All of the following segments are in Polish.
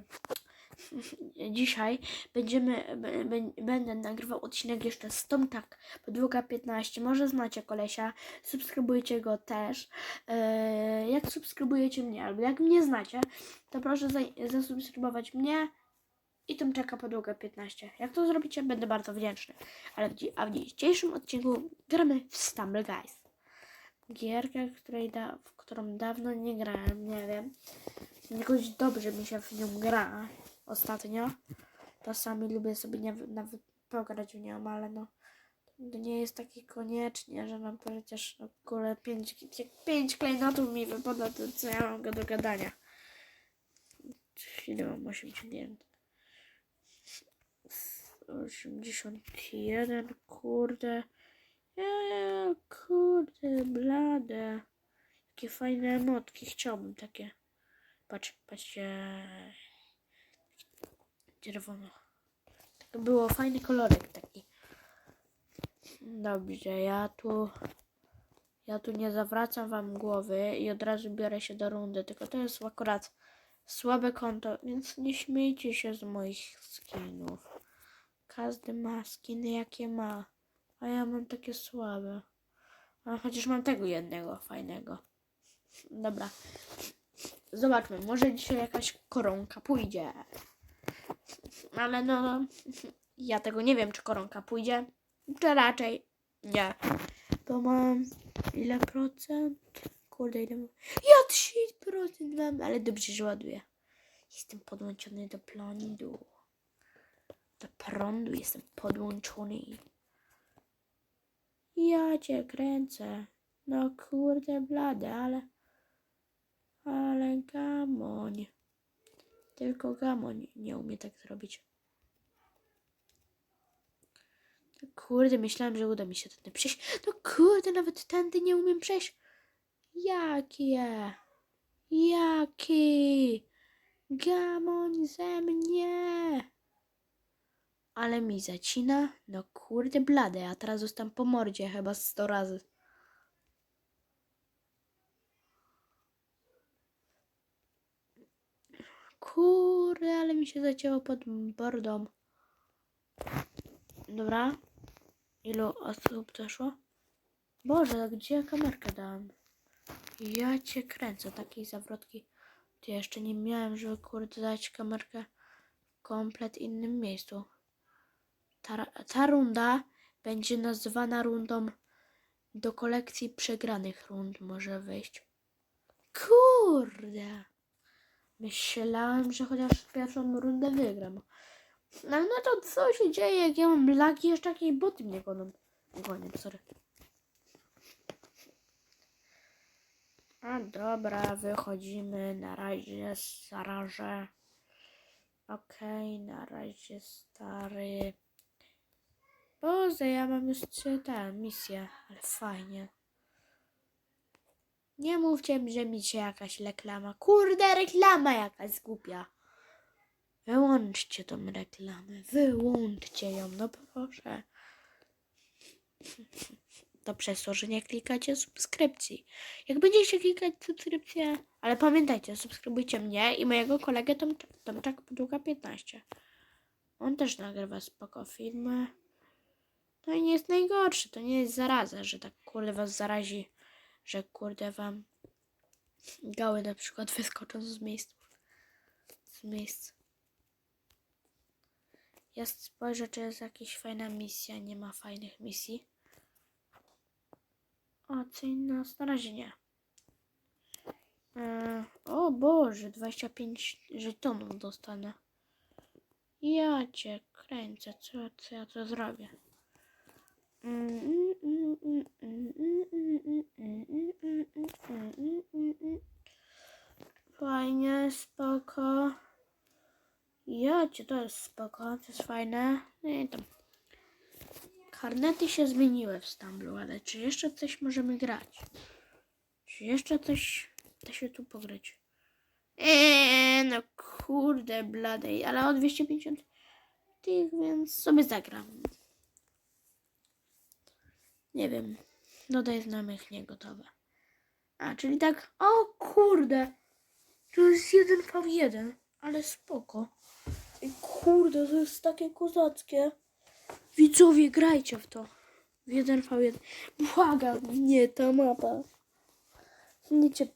dzisiaj będziemy, będę nagrywał odcinek jeszcze z Tom Tak, podłoga 15. Może znacie kolesia, subskrybujcie go też. E, jak subskrybujecie mnie, albo jak mnie znacie, to proszę za- zasubskrybować mnie i Tomczaka podłoga 15. Jak to zrobicie, będę bardzo wdzięczny. Ale w, a w dzisiejszym odcinku gramy w Stumble Guys. Gierkę, której da, w którą dawno nie grałem, nie wiem. Jakoś dobrze mi się w nią gra ostatnio. Czasami lubię sobie nawet pograć w nią, ale no to nie jest takie koniecznie, że no przecież no, kule pięć, jak pięć klejnotów mi wypada, to co ja mam do gadania. Ile mam? 89. 81, kurde. Eee, kurde, blade. Jakie fajne emotki, chciałbym takie. Patrz, patrzcie. Czerwono. Tak było fajny kolorek taki. Dobrze, ja tu. Ja tu nie zawracam wam głowy i od razu biorę się do rundy. Tylko to jest akurat słabe konto, więc nie śmiejcie się z moich skinów. Każdy ma skiny jakie ma. A ja mam takie słabe. A chociaż mam tego jednego fajnego. Dobra. Zobaczmy, może dzisiaj jakaś koronka pójdzie. Ale no, ja tego nie wiem, czy koronka pójdzie. Czy raczej nie. Bo mam ile procent? Kurde, ile mam? Ja 3% mam, ale dobrze, że ładuję. Jestem podłączony do prądu. Do prądu jestem podłączony. Ja cię kręcę. No kurde blade, ale... Ale gamoń. Tylko gamoń nie umie tak zrobić. No kurde, myślałem, że uda mi się tędy przejść. No kurde, nawet tędy nie umiem przejść. Jakie? Jaki? Gamoń ze mnie. Ale mi zacina. No kurde blade, a teraz zostałem po mordzie chyba 100 razy. Kurde, ale mi się zacięło pod bordą. Dobra. Ilu osób doszło? Boże, gdzie ja kamerkę dałam? Ja cię kręcę, takiej zawrotki. To ja jeszcze nie miałem, żeby kurde dać kamerkę w komplet innym miejscu. Ta, ta runda będzie nazywana rundą do kolekcji przegranych rund może wejść. Kurde. Myślałem, że chociaż pierwszą rundę wygram. No, no to co się dzieje, jak ja mam lagi, jeszcze jakieś boty mnie gonią. Gonią, sorry. A dobra, wychodzimy. Na razie staraże. Okej, na razie stary. Boże, ja mam już trzy te misje, ale fajnie. Nie mówcie że mi się jakaś reklama. Kurde, reklama jakaś głupia. Wyłączcie tą reklamę. Wyłączcie ją, no proszę. To przez to, że nie klikacie subskrypcji. Jak będziecie klikać subskrypcję, ale pamiętajcie, subskrybujcie mnie i mojego kolegę Tom, Tomczak Podługa 15. On też nagrywa spoko filmy. No i nie jest najgorszy, to nie jest zaraza, że tak kurde was zarazi, że kurde wam gały na przykład wyskoczą z miejsc. Z miejsc. Ja spojrzę, czy jest jakaś fajna misja. Nie ma fajnych misji. O, co inna? Na razie nie. E, o Boże, 25 żetonów dostanę. Ja cię kręcę, co, co ja to zrobię? Fajnie, spoko. Ja cię, to jest spoko, to jest fajne. No i tam. Karnety się zmieniły w Stamblu, ale czy jeszcze coś możemy grać? Czy jeszcze coś da się tu pograć? Eee, no kurde bladej, ale o 250 tych, więc sobie zagram. Nie wiem. Dodaj znajomych niegotowe. A, czyli tak. O kurde! To jest 1v1. Ale spoko. I kurde, to jest takie kozackie. Widzowie, grajcie w to. W 1v1. Błagam, nie ta mapa. Nie cię.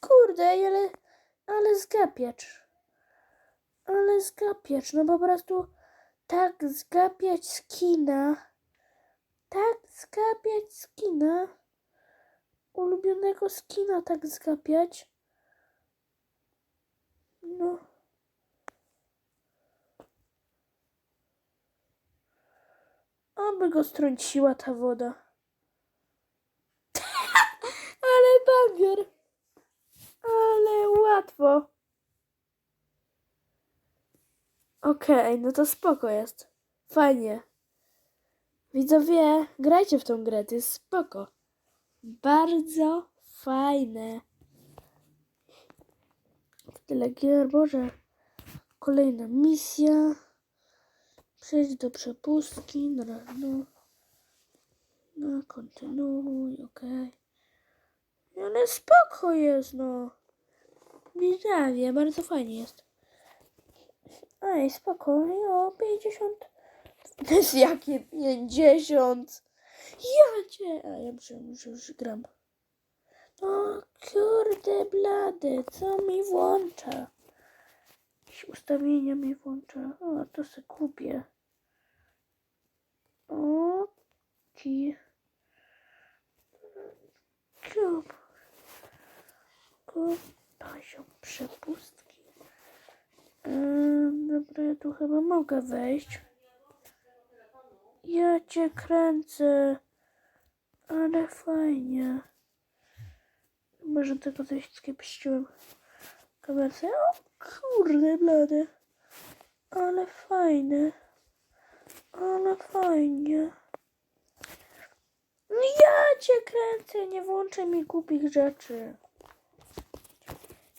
Kurde, ale, ale zgapiacz. Ale zgapiacz, no po prostu tak zgapiać skina. Tak zgapiać skina. Ulubionego skina tak zgapiać. No. Oby go strąciła ta woda. Ale bagier. Ale łatwo. Okej, no to spoko jest. Fajnie. Widzowie, grajcie w tą grę, to jest spoko. Bardzo fajne. Tyle gier, Boże. Kolejna misja. Przejdź do przepustki. No, no, no kontynuuj, okej. Ale spoko jest, no. Widzowie, bardzo fajnie jest. Ej, spoko, o 50. To jest jakie 50? Ja cię. A ja muszę, muszę już gram. O kurde blady, co mi włącza? Ustawienia mi włącza. O, to se kupię. O, ci. Kup. Kup. Poziom przepustki. Ehm, dobra, ja tu chyba mogę wejść. Ja cię kręcę. Ale fajnie. Może tego coś skiepściłem. Kamerce. O kurde blady. Ale fajne. Ale fajnie. No Ja cię kręcę, nie włączaj mi głupich rzeczy.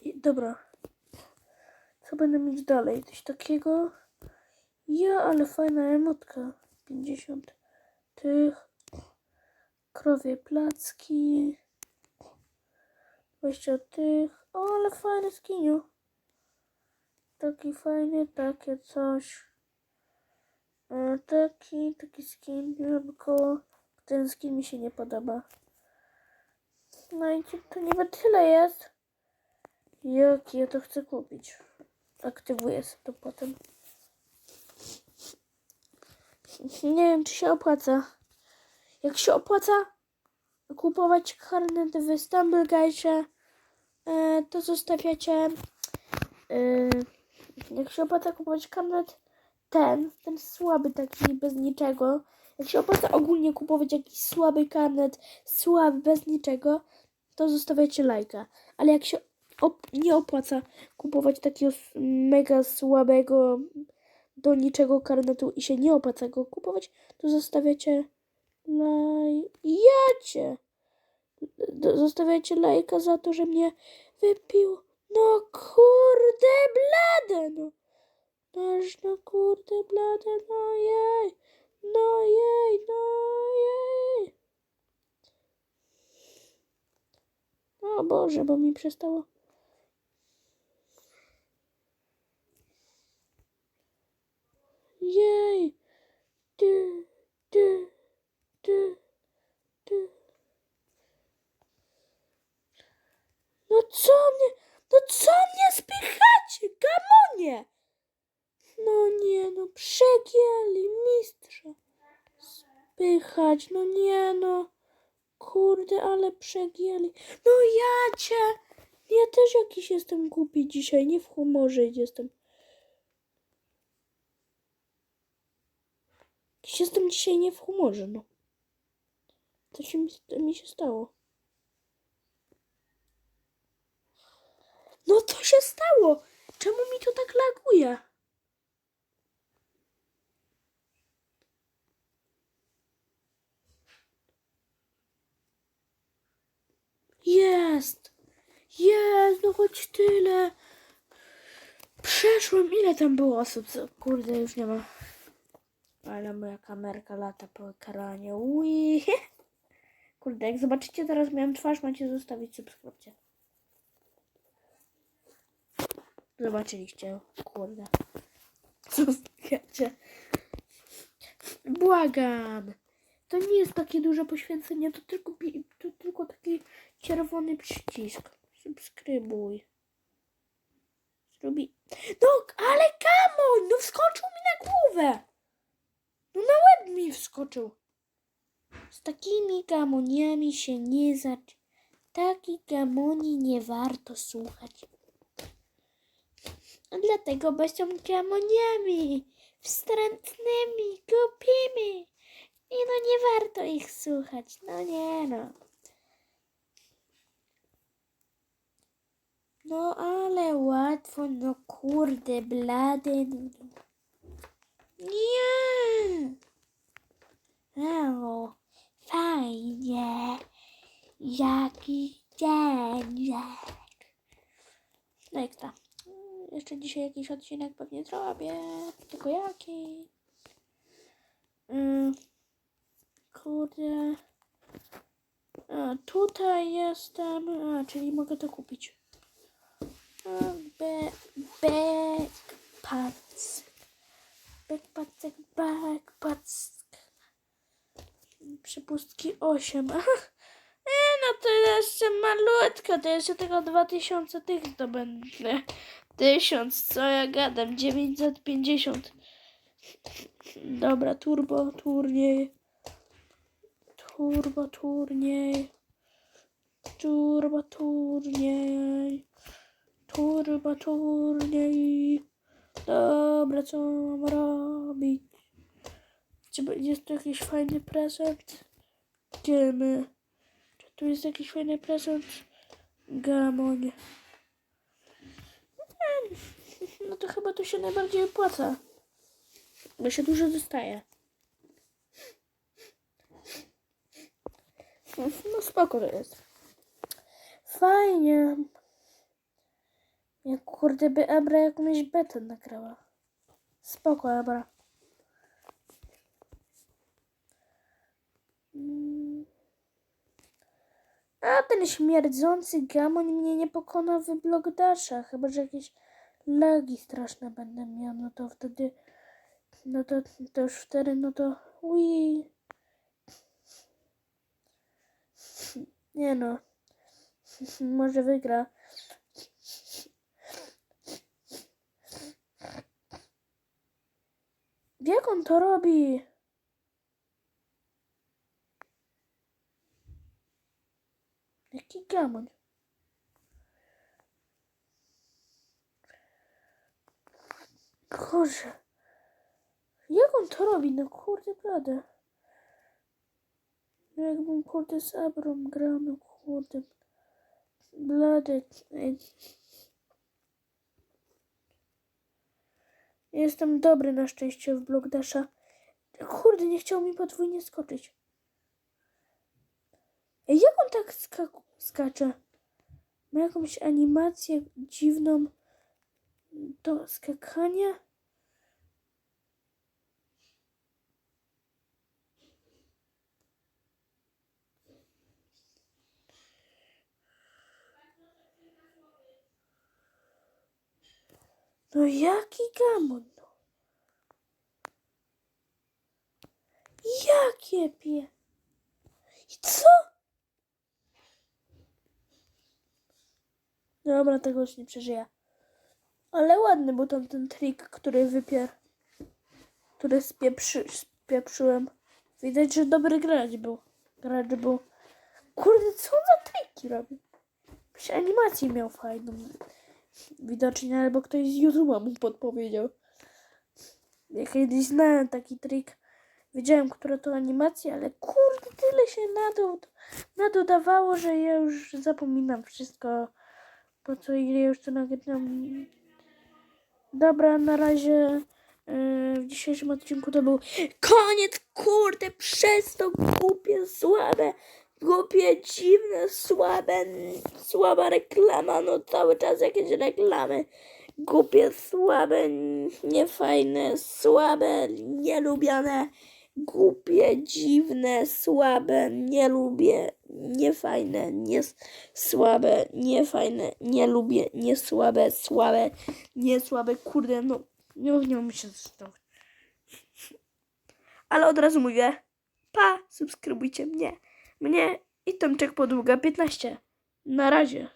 I, dobra. Co będę mieć dalej? Coś takiego? Ja, ale fajna emotka. 50 tych. Krowie placki. 20 tych. O, ale fajny skiniu. Taki fajny, takie coś. E, taki, taki skin. Wiem, koło. Ten skin mi się nie podoba. No i to niby tyle jest. Jak ja to chcę kupić. Aktywuję sobie to potem. Nie wiem, czy się opłaca. Jak się opłaca kupować karnet w Guide, e, to zostawiacie. E, jak się opłaca kupować karnet ten, ten słaby taki bez niczego. Jak się opłaca ogólnie kupować jakiś słaby karnet, słaby bez niczego, to zostawiacie lajka. Ale jak się op- nie opłaca kupować takiego mega słabego do niczego karnetu i się nie opłaca go kupować, to zostawiacie laj... Jacie! D- Zostawiacie lajka za to, że mnie wypił. No kurde blade, no. Noż, no kurde blade, no jej. No jej, no jej. O Boże, bo mi przestało. Jej. Ty, ty, ty, ty. No co mnie, no co mnie spychacie, gamonie? No nie, no przegięli mistrza. Spychać, no nie no. Kurde, ale przegięli. No ja cię. Ja też jakiś jestem głupi dzisiaj, nie w humorze jestem. Jestem dzisiaj nie w humorze, no. Co się mi, mi się stało? No co się stało? Czemu mi to tak laguje? Jest! Jest, no choć tyle. Przeszłem, ile tam było osób? Kurde, już nie ma. Ale moja kamerka lata po ekranie. Ui. Kurde, jak zobaczycie teraz moją twarz, macie zostawić subskrypcję. Zobaczyliście, kurde. Co wiecie? Błagam. To nie jest takie duże poświęcenie, to tylko, to tylko taki czerwony przycisk. Subskrybuj. Zrobi. No, ale kamoń! No wskoczył mi na głowę! No na łeb mi wskoczył. Z takimi gamoniami się nie zacz. Takich gamoni nie warto słuchać. A Dlatego, bo są gamoniami, wstrętnymi, głupimi. I no nie warto ich słuchać. No nie no. No ale łatwo, no kurde, blady. No. Nie. O, fajnie. Jaki dzień. No Jeszcze dzisiaj jakiś odcinek pewnie zrobię. Tylko jaki? Mm, Kurde. A, tutaj jestem. A, czyli mogę to kupić. A, Be, backpacks. Backpacks, backpacks. Przepustki 8. E, no to jeszcze malutka, to jeszcze tylko 2000 tych zdobędę. 1000, co ja gadam, 950. Dobra, turbo, turniej. Turbo, turniej. Turbo, turniej. Turbo, turniej. Dobra, co mam robić? Czy jest tu jakiś fajny prezent? Idziemy. Czy tu jest jakiś fajny prezent? Gamoń. No to chyba to się najbardziej opłaca. Bo się dużo dostaje. No spoko to jest. Fajnie. Jak kurde by Abra jakąś betę nagrała. Spoko Abra. Mm. A ten śmierdzący gamoń mnie nie pokona w blogdasza. Chyba, że jakieś lagi straszne będę miał. No to wtedy... No to, to już wtedy, no to... Ui. Nie no. Może wygra. Jak on to robi? Jaki gamoń? Kurze. Jak on to robi? No kurde, prawda. No Jakbym kurde z Abrą grał, no kurde. Blady. Jestem dobry na szczęście w Blockdasha. Kurde, nie chciał mi podwójnie skoczyć. Jak on tak ska- skacze? Ma jakąś animację dziwną do skakania? No jaki gamon, no. Jakie pie... I co? Dobra, tego już nie przeżyję. Ale ładny był tam ten trik, który wypier... Który spieprzy... spieprzyłem. Widać, że dobry gracz był. Gracz był. Kurde, co on za triki robi? Jakąś animację miał fajną. Widocznie albo ktoś z YouTube'a mu podpowiedział. Ja kiedyś znałem taki trik. Wiedziałem, która to animacja, ale kurde, tyle się nado, nadodawało, że ja już zapominam wszystko. Po co ile już to nagrywam. Dobra, na razie yy, w dzisiejszym odcinku to był koniec, kurde, przez to głupie, słabe, głupie, dziwne, słabe, słaba reklama, no cały czas jakieś reklamy. Głupie, słabe, niefajne, słabe, nielubiane, głupie, dziwne, słabe, nie lubię, niefajne, nie słabe, niefajne, nie lubię, nie słabe, słabe, nie słabe, kurde, no nie umiał mi się zresztą. Ale od razu mówię, pa, subskrybujcie mnie, mnie i Tomczek Podługa 15. Na razie.